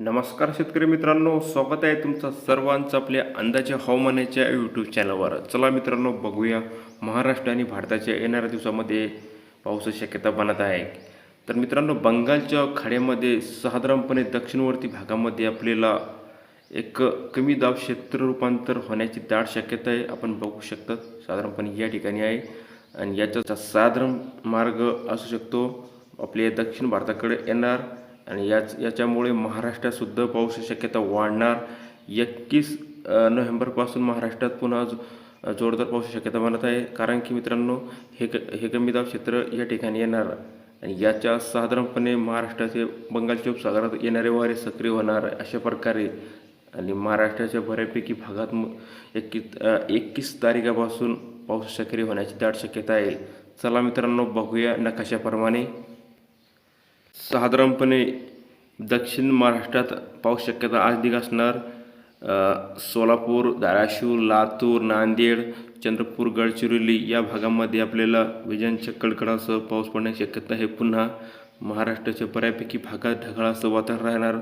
नमस्कार शेतकरी मित्रांनो स्वागत आहे तुमचं सर्वांचं आपल्या अंदाजे हवामानाच्या यूट्यूब चॅनलवर चला मित्रांनो बघूया महाराष्ट्र आणि भारताच्या येणाऱ्या दिवसामध्ये पावसाची शक्यता बनत आहे. तर मित्रांनो बंगालच्या खाड्यामध्ये साधारणपणे दक्षिणवर्ती भागामध्ये आपल्याला एक कमी दाब क्षेत्र रूपांतर होण्याची दाट शक्यता आहे. आपण बघू शकतो साधारणपणे या ठिकाणी आहे. आणि याचा साधारण मार्ग असू शकतो आपल्या दक्षिण भारताकडे येणार. आणि याच याच्यामुळे महाराष्ट्रातसुद्धा पावसाची शक्यता वाढणार. एकवीस नोव्हेंबरपासून महाराष्ट्रात पुन्हा जो- जोरदार पावसाची शक्यता बनत आहे. कारण की मित्रांनो हे क हे कमी दाब क्षेत्र या ठिकाणी येणार. आणि याच्या साधारणपणे महाराष्ट्राचे बंगालच्या उपसागरात येणारे वारे सक्रिय होणार अशा प्रकारे. आणि महाराष्ट्राच्या बऱ्यापैकी भागात म एकवीस एकवीस तारखेपासून पाऊस सक्रिय होण्याची दाट शक्यता आहे. चला मित्रांनो बघूया नकाशाप्रमाणे. साधारणपणे दक्षिण महाराष्ट्रात पाऊस शक्यता आज अधिक असणार सोलापूर धाराशिव लातूर नांदेड चंद्रपूर गडचिरोली या भागामध्ये आपल्याला विजांच्या कडकडासह पाऊस पडण्याची शक्यता आहे. पुन्हा महाराष्ट्राच्या बऱ्यापैकी भागात ढगाळासह वातावरण राहणार.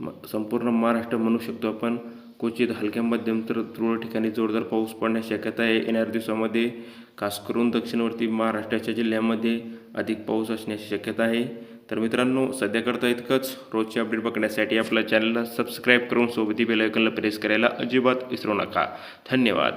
म- संपूर्ण महाराष्ट्र म्हणू शकतो आपण. क्वचित हलक्या मध्यम तर तुरळक ठिकाणी जोरदार पाऊस पडण्याची शक्यता आहे. येणाऱ्या दिवसामध्ये खास करून दक्षिणवर्ती महाराष्ट्राच्या जिल्ह्यामध्ये अधिक पाऊस असण्याची शक्यता आहे. तर मित्रांनो सध्या करता इतकंच. रोजचे अपडेट बघण्यासाठी आपल्या चॅनलला सबस्क्राईब करून सोबती बेलायकनला प्रेस करायला अजिबात विसरू नका. धन्यवाद.